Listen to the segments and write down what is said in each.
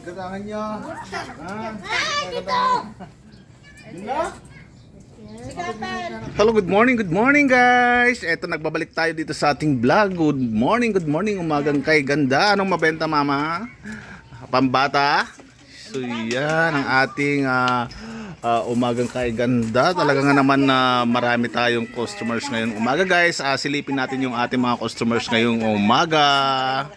Gadangan niya. Ah, Ay, dito! yun na? Sikapan! Hello, good morning, good morning guys. Eto nagbabalik tayo dito sa ating vlog. Good morning, good morning. Umagang kay ganda. Anong mabenta mama? Pambata? So yan ang ating ah, ah, umagang kay ganda. Talaga nga naman na marami tayong customers ngayong umaga guys. Ah, silipin natin yung ating mga customers ngayong umaga.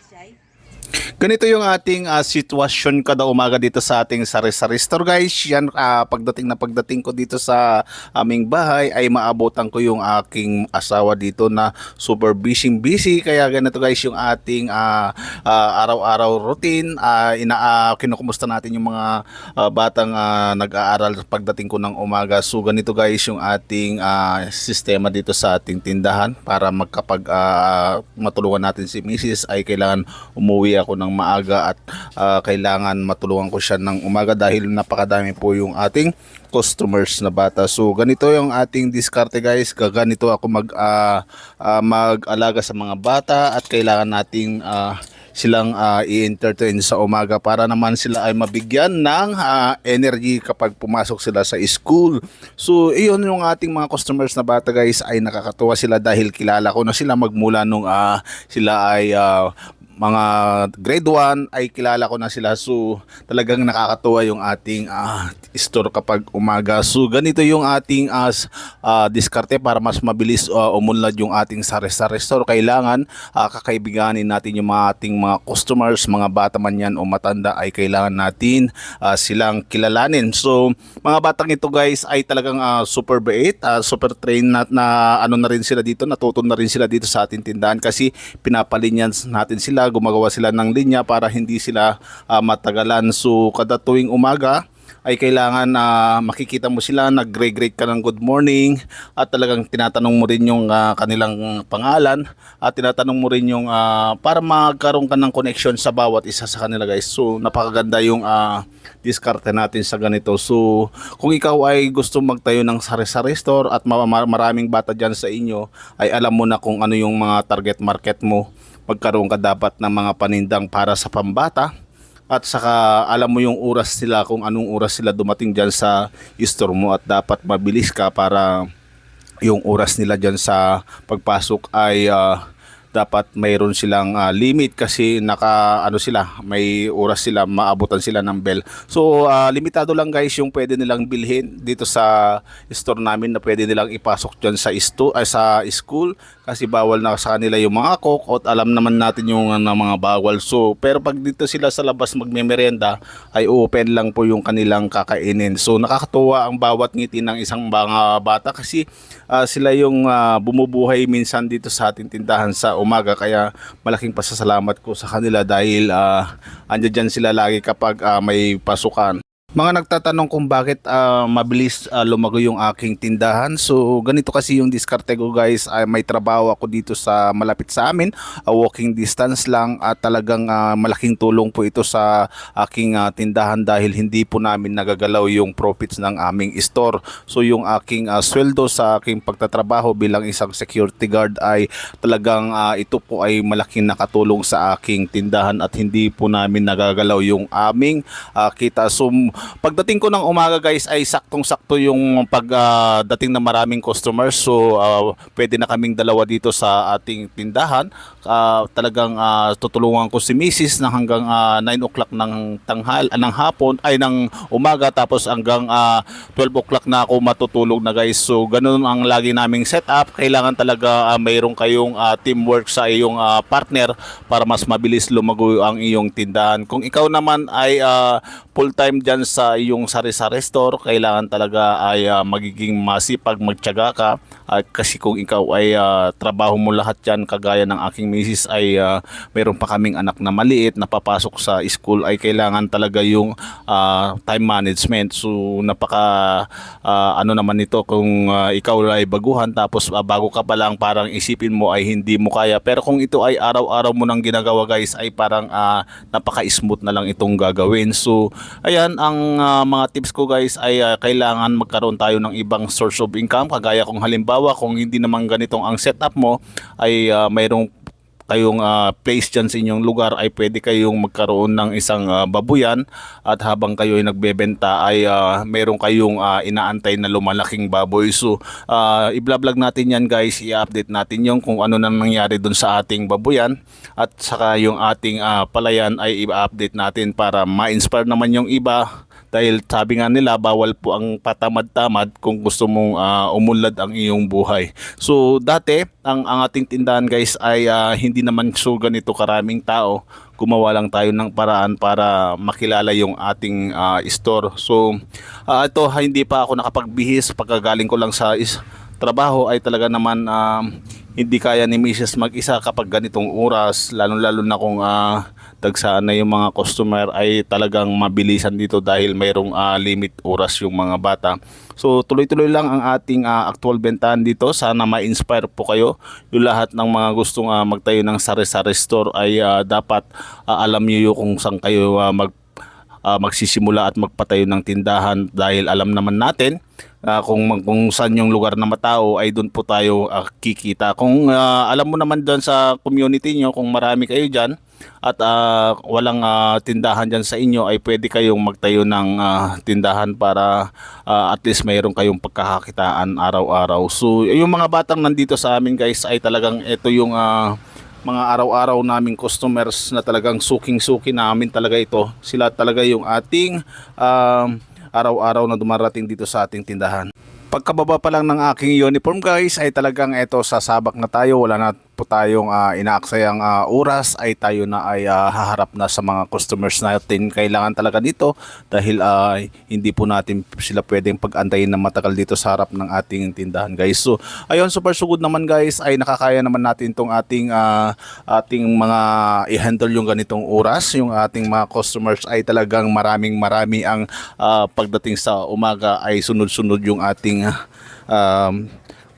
Ganito yung ating ah, sitwasyon kada umaga dito sa ating sari-sari store guys. Yan ah, pagdating na pagdating ko dito sa aming bahay ay maabotan ko yung aking asawa dito na super busy busy kaya ganito guys yung ating ah, ah, araw-araw routine. Ah, ina ah, kinukumusta natin yung mga ah, batang ah, nag-aaral pagdating ko ng umaga. So ganito guys yung ating ah, sistema dito sa ating tindahan para magkapag ah, matulungan natin si Mrs. ay kailangan umuwi ako ng maaga at ah, kailangan matulungan ko siya ng umaga dahil napakadami po yung ating customers na bata. So ganito yung ating diskarte guys. Ganito ako mag ah, ah, mag-alaga sa mga bata at kailangan nating ah, silang ah, i-entertain sa umaga para naman sila ay mabigyan ng ah, energy kapag pumasok sila sa school. So iyon yung ating mga customers na bata guys ay nakakatuwa sila dahil kilala ko na sila magmula nung ah, sila ay ah, mga grade 1 ay kilala ko na sila. So talagang nakakatuwa yung ating ah, store kapag umaga. So ganito yung ating as diskarte para mas mabilis ah, umunlad yung ating sari-sari store. Kailangan ah, kakaibiganin natin yung mga ating mga customers mga bata man yan o matanda ay kailangan natin ah, silang kilalanin. So mga batang ito guys ay talagang ah, super bait ah, super trained na, na ano na rin sila dito natuto na rin sila dito sa ating tindahan kasi pinapalinyan natin sila gumagawa sila ng linya para hindi sila ah, matagalan so kada tuwing umaga ay kailangan na makikita mo sila, nag-greet ka ng good morning at talagang tinatanong mo rin yung ah, kanilang pangalan at tinatanong mo rin yung ah, para magkaroon ka ng connection sa bawat isa sa kanila guys. So napakaganda yung ah, diskarte natin sa ganito. So kung ikaw ay gusto magtayo ng sari-sari store at ma- ma- maraming bata dyan sa inyo ay alam mo na kung ano yung mga target market mo magkaroon ka dapat ng mga panindang para sa pambata at saka alam mo yung oras nila kung anong oras sila dumating dyan sa store mo at dapat mabilis ka para yung oras nila dyan sa pagpasok ay ah, dapat mayroon silang ah, limit kasi naka ano sila may oras sila maabutan sila ng bell. So ah, limitado lang guys yung pwede nilang bilhin dito sa store namin na pwede nilang ipasok dyan sa, isto, ay, sa school. Kasi bawal na sa kanila yung mga coke at alam naman natin yung ano, mga bawal. So pero pag dito sila sa labas magmemerenda ay open lang po yung kanilang kakainin. So nakakatuwa ang bawat ngiti ng isang mga bata kasi ah, sila yung ah, bumubuhay minsan dito sa ating tindahan sa umaga kaya malaking pasasalamat ko sa kanila dahil uh, andyan dyan sila lagi kapag ah, may pasukan. Mga nagtatanong kung bakit ah, mabilis ah, lumago yung aking tindahan. So ganito kasi yung diskarte ko guys. Ay, may trabaho ako dito sa malapit sa amin. Ah, walking distance lang at talagang ah, malaking tulong po ito sa aking ah, tindahan dahil hindi po namin nagagalaw yung profits ng aming store. So yung aking ah, sweldo sa aking pagtatrabaho bilang isang security guard ay talagang ah, ito po ay malaking nakatulong sa aking tindahan at hindi po namin nagagalaw yung aming ah, kita. So pagdating ko ng umaga guys ay saktong-sakto yung pagdating ng maraming customers. So ah, pwede na kaming dalawa dito sa ating tindahan. Ah, talagang ah, tutulungan ko si Mrs. na hanggang ah, 9 o'clock ng tanghal ah, ng hapon ay ng umaga tapos hanggang ah, 12 o'clock na ako matutulog na guys. So ganun ang lagi naming setup. Kailangan talaga ah, mayroon kayong ah, teamwork sa iyong ah, partner para mas mabilis lumago ang iyong tindahan. Kung ikaw naman ay ah, full-time dyan sa iyong sari-sari store, kailangan talaga ay ah, magiging masipag, magtyaga ka. At kasi kung ikaw ay ah, trabaho mo lahat yan, kagaya ng aking misis ay ah, mayroon pa kaming anak na maliit na papasok sa school ay kailangan talaga yung ah, time management. So napaka ah, ano naman ito kung ah, ikaw ay baguhan tapos ah, bago ka pa lang parang isipin mo ay hindi mo kaya. Pero kung ito ay araw-araw mo nang ginagawa guys ay parang ah, napaka-smooth na lang itong gagawin. So ayan ang ah, mga tips ko guys ay ah, kailangan magkaroon tayo ng ibang source of income. Kagaya kung halimbawa kung hindi naman ganitong ang setup mo ay ah, mayroong kayong ah, place dyan sa inyong lugar ay pwede kayong magkaroon ng isang ah, babuyan. At habang kayo ay nagbebenta ay ah, meron kayong ah, inaantay na lumalaking baboy. So uh, i-vlog natin yan guys, i-update natin yung kung ano nang nangyari dun sa ating babuyan. At saka yung ating ah, palayan ay i-update natin para ma-inspire naman yung iba dahil sabi nga nila bawal po ang patamad-tamad kung gusto mong ah, umunlad ang iyong buhay. So dati ang, ang ating tindahan guys ay ah, hindi naman so ganito karaming tao. Gumawa lang tayo ng paraan para makilala yung ating ah, store. So ah, ito hindi pa ako nakapagbihis pagkagaling ko lang sa is, trabaho ay talaga naman um, hindi kaya ni Mrs. mag-isa kapag ganitong oras lalo-lalo na kung ah, dagsaan na yung mga customer ay talagang mabilisan dito dahil mayroong ah, limit oras yung mga bata. So tuloy-tuloy lang ang ating ah, actual bentahan dito. Sana ma-inspire po kayo. Yung lahat ng mga gustong ah, magtayo ng sari-sari store ay ah, dapat ah, alam niyo kung saan kayo ah, mag ah, magsisimula at magpatayo ng tindahan dahil alam naman natin ah, kung kung saan yung lugar na matao ay doon po tayo ah, kikita. Kung ah, alam mo naman doon sa community nyo kung marami kayo diyan at ah, walang ah, tindahan diyan sa inyo ay pwede kayong magtayo ng ah, tindahan para ah, at least mayroon kayong pagkakakitaan araw-araw. So yung mga batang nandito sa amin guys ay talagang ito yung ah, mga araw-araw naming customers na talagang suking-suki namin talaga ito. Sila talaga yung ating um, araw-araw na dumarating dito sa ating tindahan. Pagkababa pa lang ng aking uniform guys ay talagang eto sasabak na tayo. Wala na po tayong uh, inaaksayang ah, oras ay tayo na ay ah, haharap na sa mga customers natin. Kailangan talaga dito dahil ah, hindi po natin sila pwedeng pag-antayin na matagal dito sa harap ng ating tindahan guys. So ayun super sugod naman guys ay nakakaya naman natin tong ating ah, ating mga i-handle yung ganitong oras. Yung ating mga customers ay talagang maraming marami ang ah, pagdating sa umaga ay sunod-sunod yung ating ah, um,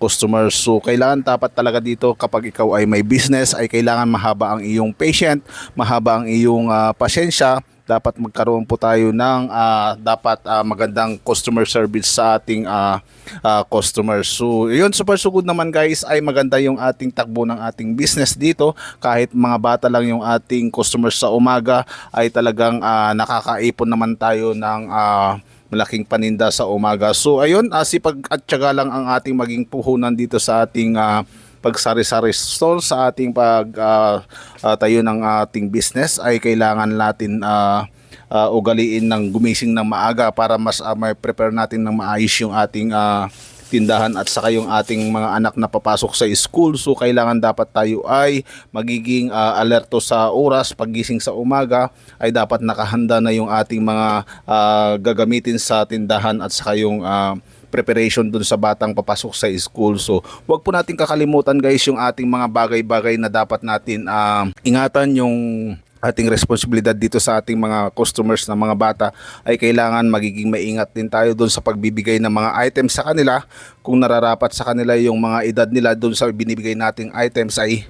customers. So kailangan dapat talaga dito kapag ikaw ay may business ay kailangan mahaba ang iyong patient, mahaba ang iyong ah, pasensya. Dapat magkaroon po tayo ng ah, dapat ah, magandang customer service sa ating ah, ah, customers. So yun super sugod naman guys ay maganda yung ating takbo ng ating business dito. Kahit mga bata lang yung ating customers sa umaga ay talagang ah, nakakaipon naman tayo ng ah, malaking paninda sa umaga. So ayun, uh, sipag at tiyaga lang ang ating maging puhunan dito sa ating ah, pagsari-sari store sa ating pag ah, ah, tayo ng ating business ay kailangan natin ah, ah, ugaliin ng gumising ng maaga para mas ah, may prepare natin ng maayos yung ating ah, tindahan at saka yung ating mga anak na papasok sa school. So kailangan dapat tayo ay magiging ah, alerto sa oras pagising sa umaga ay dapat nakahanda na yung ating mga ah, gagamitin sa tindahan at saka yung ah, preparation dun sa batang papasok sa school. So, wag po natin kakalimutan guys yung ating mga bagay-bagay na dapat natin ah, ingatan yung ating responsibilidad dito sa ating mga customers na mga bata ay kailangan magiging maingat din tayo doon sa pagbibigay ng mga items sa kanila. Kung nararapat sa kanila yung mga edad nila doon sa binibigay nating items ay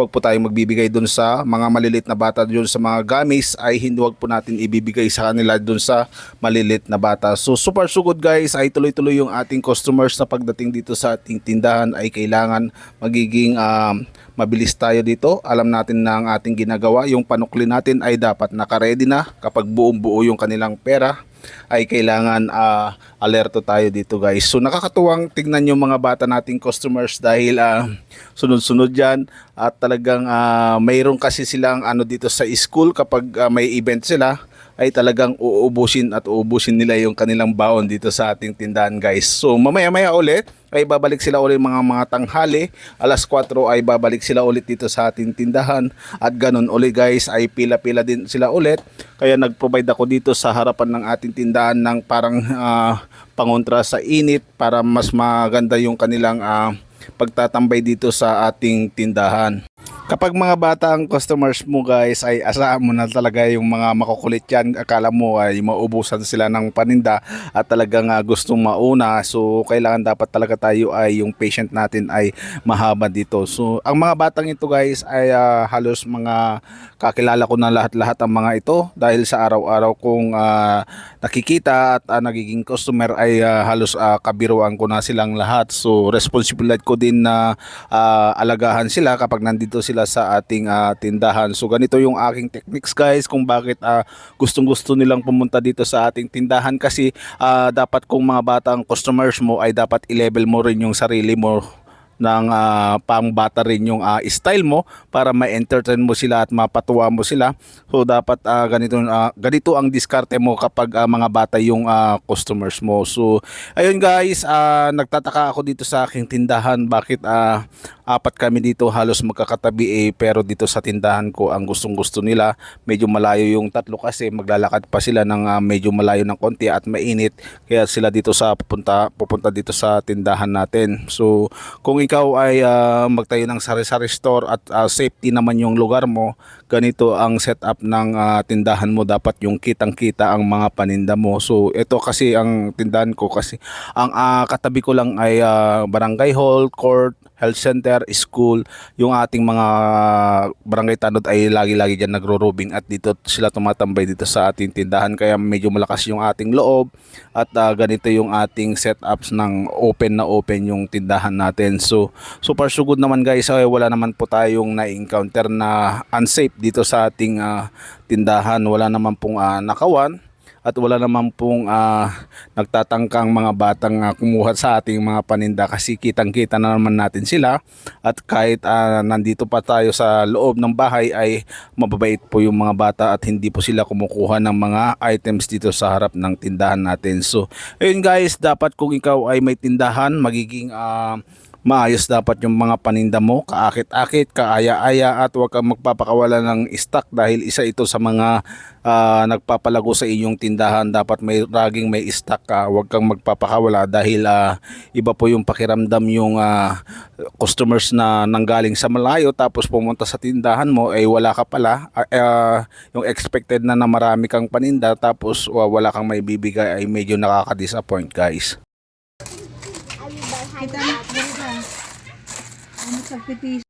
wag po tayong magbibigay doon sa mga malilit na bata doon sa mga gamis ay hindi wag po natin ibibigay sa kanila doon sa malilit na bata. So super sugod guys ay tuloy-tuloy yung ating customers na pagdating dito sa ating tindahan ay kailangan magiging um, mabilis tayo dito. Alam natin na ang ating ginagawa, yung panukli natin ay dapat nakaredy na kapag buong buo yung kanilang pera ay kailangan ah, alerto tayo dito guys. So nakakatuwang tignan yung mga bata nating customers dahil ah, sunod-sunod yan at talagang ah, mayroon kasi silang ano dito sa school kapag ah, may event sila ay talagang uubusin at uubusin nila yung kanilang baon dito sa ating tindahan guys. So mamaya-maya ulit ay babalik sila ulit mga mga tanghali. Alas 4 ay babalik sila ulit dito sa ating tindahan. At ganun ulit guys ay pila-pila din sila ulit. Kaya nag-provide ako dito sa harapan ng ating tindahan ng parang ah, pangontra sa init para mas maganda yung kanilang ah, pagtatambay dito sa ating tindahan. Kapag mga bata ang customers mo guys ay asahan mo na talaga yung mga makukulit yan. Akala mo ay maubusan sila ng paninda at talagang ah, gustong mauna. So kailangan dapat talaga tayo ay yung patient natin ay mahaba dito. So ang mga batang ito guys ay ah, halos mga kakilala ko na lahat-lahat ang mga ito dahil sa araw-araw kong ah, nakikita at ah, nagiging customer ay ah, halos ah, kabiruan ko na silang lahat. So responsibilidad ko din na ah, alagahan sila kapag nandito sila sila sa ating ah, tindahan. So ganito yung aking techniques guys kung bakit ah, gustong gusto nilang pumunta dito sa ating tindahan kasi ah, dapat kung mga batang customers mo ay dapat i-level mo rin yung sarili mo ng ah, pangbata rin yung ah, style mo para ma-entertain mo sila at mapatuwa mo sila. So dapat ah, ganito ah, ganito ang diskarte mo kapag ah, mga bata yung ah, customers mo. So ayun guys, ah, nagtataka ako dito sa aking tindahan bakit ah, apat kami dito halos magkakatabi eh pero dito sa tindahan ko ang gustong gusto nila medyo malayo yung tatlo kasi maglalakad pa sila ng ah, medyo malayo ng konti at mainit kaya sila dito sa pupunta pupunta dito sa tindahan natin. So kung ikaw ay ah, magtayo ng sari-sari store at ah, safety naman yung lugar mo, ganito ang setup ng ah, tindahan mo dapat yung kitang-kita ang mga paninda mo. So ito kasi ang tindahan ko kasi ang ah, katabi ko lang ay ah, barangay hall, court, health center, school, yung ating mga barangay tanod ay lagi-lagi dyan nagro-robing at dito sila tumatambay dito sa ating tindahan kaya medyo malakas yung ating loob at ah, ganito yung ating setups ng open na open yung tindahan natin. So super so good naman guys, ay wala naman po tayong na-encounter na unsafe dito sa ating ah, tindahan. Wala naman pong ah, nakawan at wala naman pong ah, nagtatangkang mga batang ah, kumuha sa ating mga paninda kasi kitang-kita na naman natin sila at kahit ah, nandito pa tayo sa loob ng bahay ay mababait po yung mga bata at hindi po sila kumukuha ng mga items dito sa harap ng tindahan natin. So, ayun guys, dapat kung ikaw ay may tindahan, magiging ah, maayos dapat yung mga paninda mo, kaakit-akit, kaaya-aya at huwag kang magpapakawala ng stock dahil isa ito sa mga ah, nagpapalago sa inyong tindahan. Dapat may laging may stock ka, huwag kang magpapakawala dahil ah, iba po yung pakiramdam yung ah, customers na nanggaling sa malayo tapos pumunta sa tindahan mo ay wala ka pala Ah, ah, yung expected na na marami kang paninda tapos wa- wala kang may bibigay ay medyo nakaka-disappoint guys. Kita mo, sa pitis?